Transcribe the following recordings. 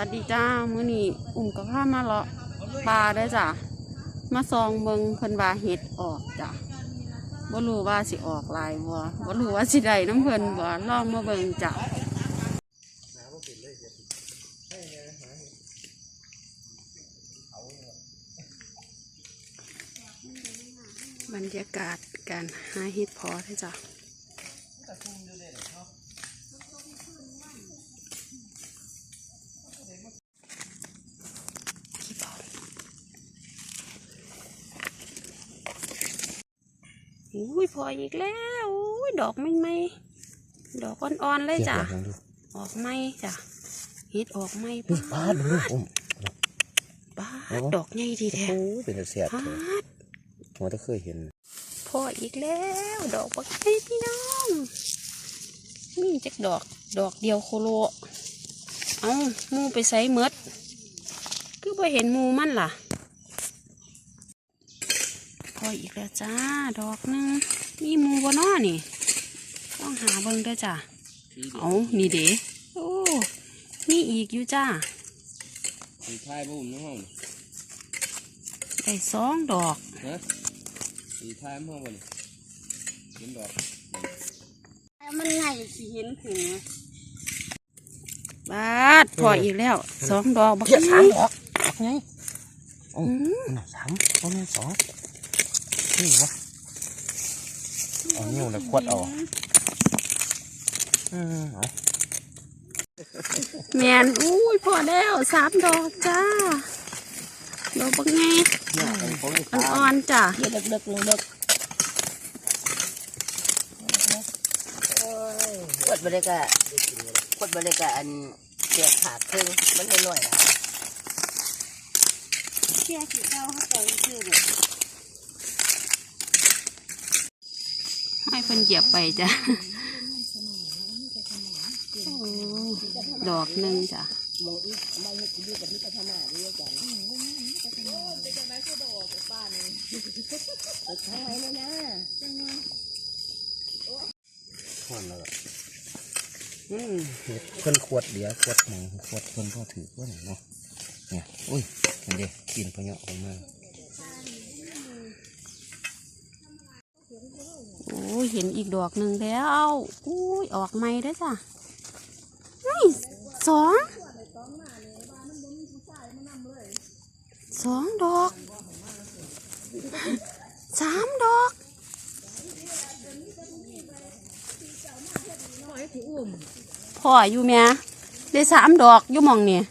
วัสดีจ้ามื้อนี้อุ่มกับข้ามาเลาะปลาได้จ้ะมาซองเบิงเพิ่นว่าเห็ดออกจ้ะบ่รู้ว่าสิออกลายบ่บ่รู้ว่าสิได้น้ำเพิ่นบ่ลองมาเบิงจ้ะบรรยากาศการหาเห็ดพอได้จ้ะ อุ้ยพออีกแล้วอุ้ยดอกไม่ไม่ดอกอ่อนๆเลยจ้ะ ออกไม่จ้ะเฮ็ดออกไม่นี่ป้าป้าดูลูกอุ้มป้าโอ้ดอกใหญ่ดีแท้โอ้ยเป็นเสียดป้าเลยหัวตะเคยเห็นพออีกแล้ว ดอกบักใหญ่พี่น้องนี่จักดอกดอกเดียวโคโล เอาหมูไปใส่เมด คือไปเห็นหมูมันล่ะ พออีกแล้วจ้า ดอกหนึงมีหมูบ่น้อนี่ ต้องหาเบิ่งเด้วยจ้ะเอานี่เด้โอ้มีอีกอยู่จ้าสีไทยบุ้มน้องห้องได้สองดอกฮะสีไทยห้องบนเห็นดอกมันง่ายสิเห็นถึงบาดพออีกแล้วสองดอกบักเพี้ยสามนี้ดอกดอกไงอืมน่ะสามโอ้แม่สอง นี่วะเอานิ้วแล้วขวดเอาอืมเอาแมนอุ้ยพอแล้วสามดอกจ้าดอกบักไงเนี่ยเป็นของอีกอ่อนๆจ้ะเยอะเล็กๆเล็กขวดบริกะขวดบริกะอันเสียขาดครึ่งมันไม่น้อยนะแค่สีเก้าเขาไปซื้อเลย ให้เพิ่นเหยียบไปจ้ะดอกหนึ่งจ้ะมองอีกไม่เห็นดีกับนี่ก็ทำมาเรื่อนแล้วอืมเพิ่นขวดเดียวขวดหนึ่งขวดเพิ่นก็ถือว่าหนึ่งเนาะเนี่ยอุ้ยเห็นดิกินพะเนาะออกมา โอ้ยเห็นอีกดอกหนึ่งแล้วอุ้ยออกไม่ได้อจ้ะเฮ้ยสองสองดอกสามดอกพ่ออยู่เมียได้สามดอกอยู่หมองเนี่ย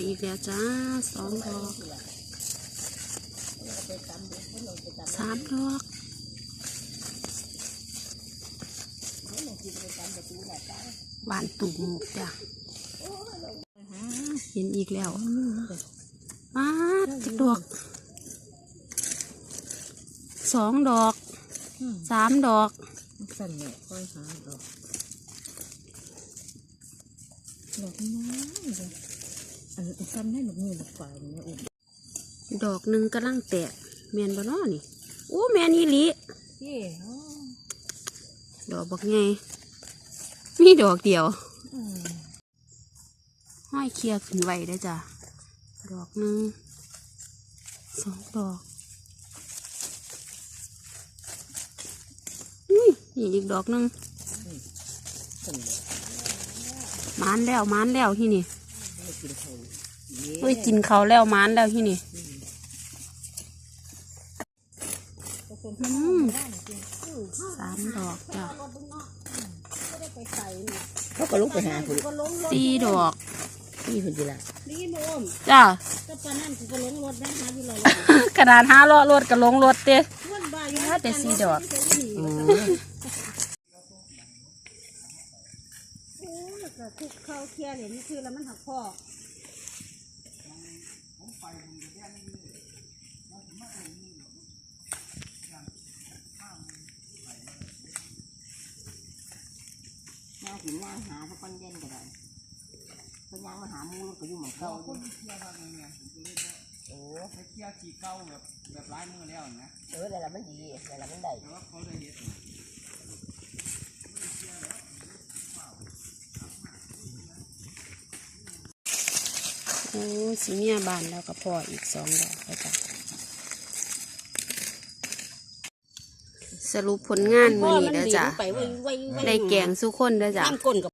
พ่ออีกแล้วจ้าสองดอกสามดอกหวานตุ่มหมกจ้ะเห็นอีกแล้วมาจักดอกสองดอกสามดอกสั่นเนี่ยค่อยหาดอกดอกน้อยเลย อันซ้ำให้หนุกนี่หนุกฝ่ายเนี่ยอุ้มดอกหนึ่งกำลังแตกแมนบ่เนาะนี่โอ้แมนอีหลีเย่อ๋อดอกบักไงมีดอกเดียวอืมห้อยเคลียร์ขึ้นไว้ได้อจ้ะดอกหนึ่งสองดอกอุ้ยนี่อีกดอกหนึ่งสั่นเลยมานแล้วมานแล้วที่นี่ไม่ กินเขาเย่เฮ้ยกินเขาวแล้วมานแล้วที่นี่อืมสามดอกจ้ะเขาก็ลุกไปหาคุณสี่ดอกนี่คุณจีละจ้ะก็ปานนั้นกูก็ลงรถนะหาอยู่เลยกระดานห้าล้อรถกับลงรถเต้วันบ่ายอยู่ว่าแต่สี่ดอก อืม โอ้ยก็ คุกเข้าเคลียร์เหรียญนี่คือแล้วมันหักพ่อย่างกินย่างหาสักคนเย็นก็ได้คนย่างมาหามูลก็อยู่เหมือนเก่าอยู่ยโอ้ให้เคลียร์ขีเก่าแบบแบบลายมือแล้วนะเออแต่ละมันดีแต่ละมันได้แต่ว่าเขาได้เฮ็ดโอ้สีเมียบานแล้วก็พออีกสองดอกแล้วจ้ะสรุปผลงานมื้อนี้เด้อจ้ะไปไว้ไว้ไว้ได้แกงสุคนเด้อจ้ะ น้ำก้นกับ